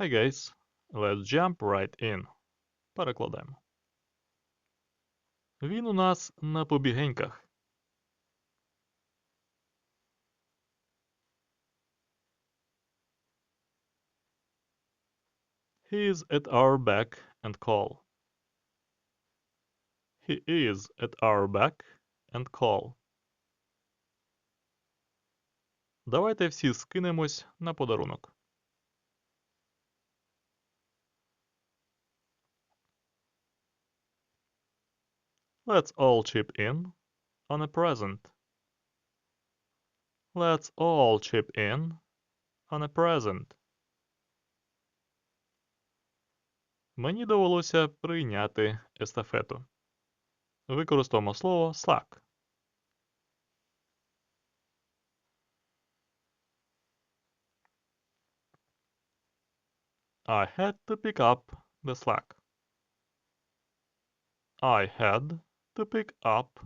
Hi guys, let's jump right in. Перекладаємо. Він у нас на побігеньках. He is at our back and call. He is at our back and call. Давайте всі скинемось на подарунок. Let's all chip in on a present. Let's all chip in on a present. Мені довелося прийняти естафету. Використовуємо слово slack. I had to pick up the slack. I had to pick up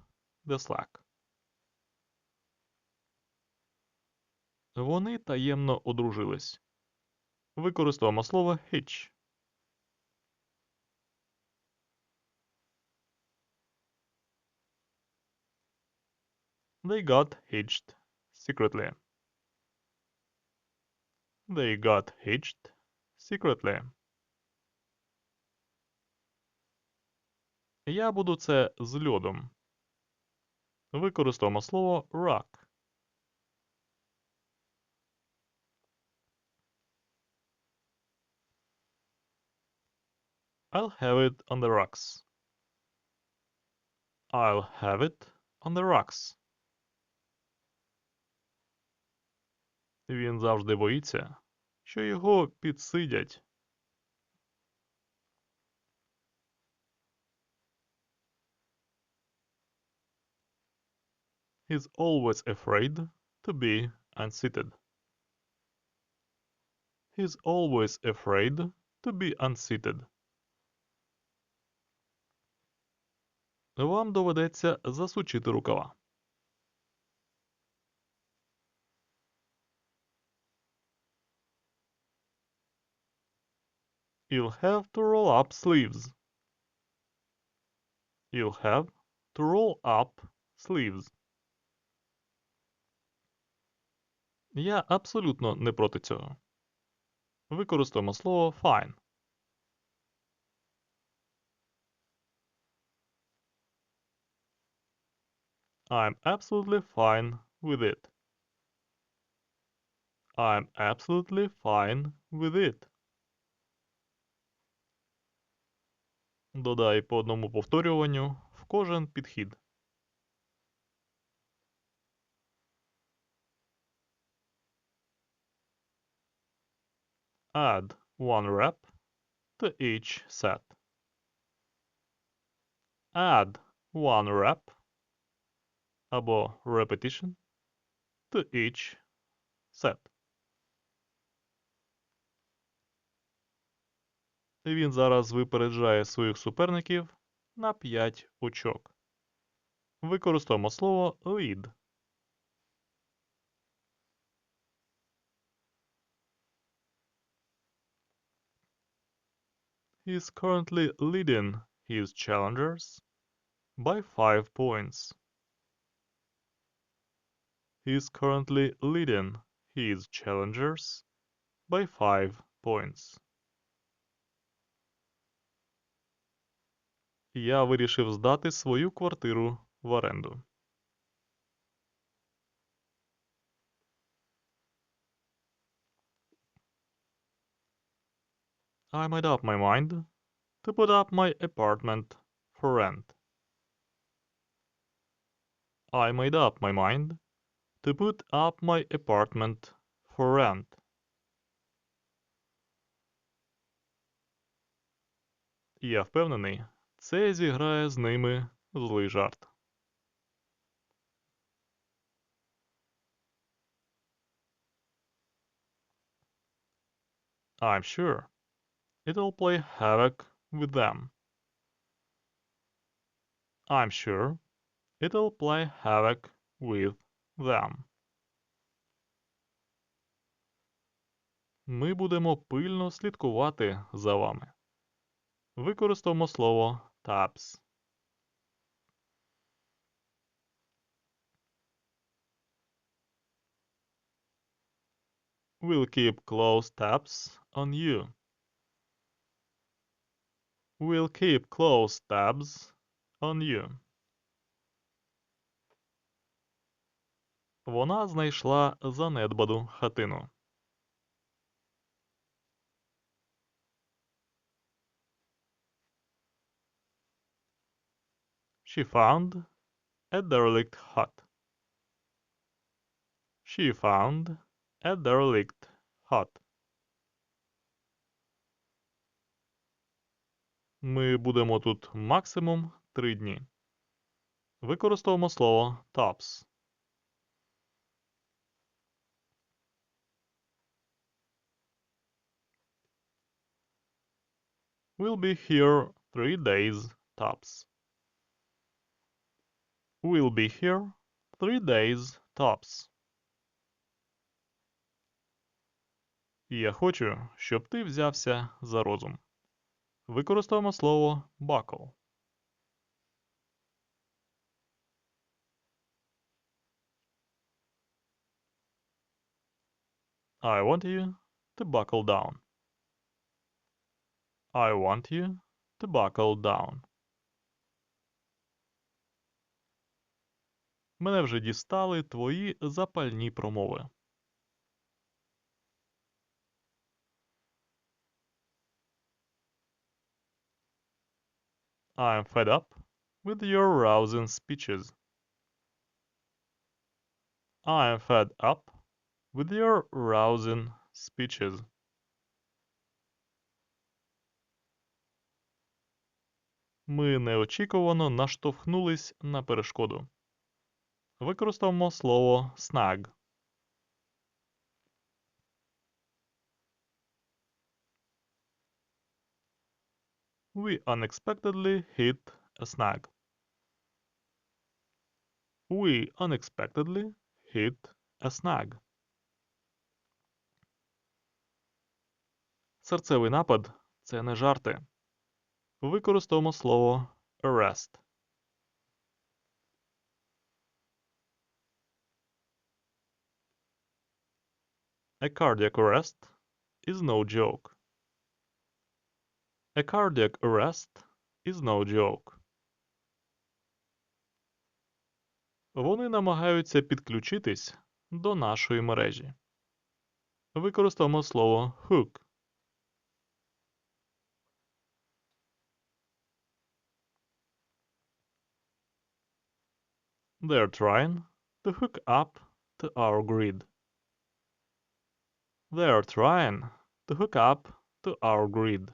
the slack. Вони таємно одружились. Використовуємо слово hitch. They got hitched secretly. They got hitched secretly. Я буду це з льодом. Використовуємо слово rock. I'll have it on the rocks. I'll have it on the rocks. Він завжди боїться, що його підсидять. He's always afraid to be unseated. He's always afraid to be unseated. Вам доведеться засучити рукава. You'll have to roll up sleeves. You'll have to roll up sleeves. Я абсолютно не проти цього. Використовуємо слово fine. I'm absolutely fine with it. I'm absolutely fine with it. Додай по одному повторюванню в кожен підхід. Add one rep to each set. Add one rep або repetition to each set. Він зараз випереджає своїх суперників на 5 очок. Використовуємо слово lead. He is currently leading his challengers by 5 points. He is currently leading his challengers by 5 points. Я вирішив здати свою квартиру в оренду. I made up my mind to put up my apartment for rent. I made up my mind to put up my apartment for rent. Я впевнений, це зіграє з ними злий жарт. I'm sure it'll play havoc with them. I'm sure it'll play havoc with them. Ми будемо пильно слідкувати за вами. Використовуємо слово tabs. We'll keep close tabs on you. We'll keep close tabs on you. Вона знайшла занедбану хатину. She found a derelict hut. She found a derelict hut. Ми будемо тут максимум три дні. Використовуємо слово tops. We'll be here three days tops. We'll be here three days tops. Я хочу, щоб ти взявся за розум. Використовуємо слово buckle. I want you to buckle down. I want you to buckle down. Мене вже дістали твої запальні промови. I am fed up with your rousing speeches. I am fed up with your rousing speeches. Ми неочікувано наштовхнулись на перешкоду. Використовуємо слово snag. We unexpectedly hit a snag. We unexpectedly hit a snag. Серцевий напад це не жарти. Використовуємо слово arrest. A cardiac arrest is no joke. A cardiac arrest is no joke. Вони намагаються підключитись до нашої мережі. Використовуємо слово hook. They're trying to hook up to our grid. They're trying to hook up to our grid.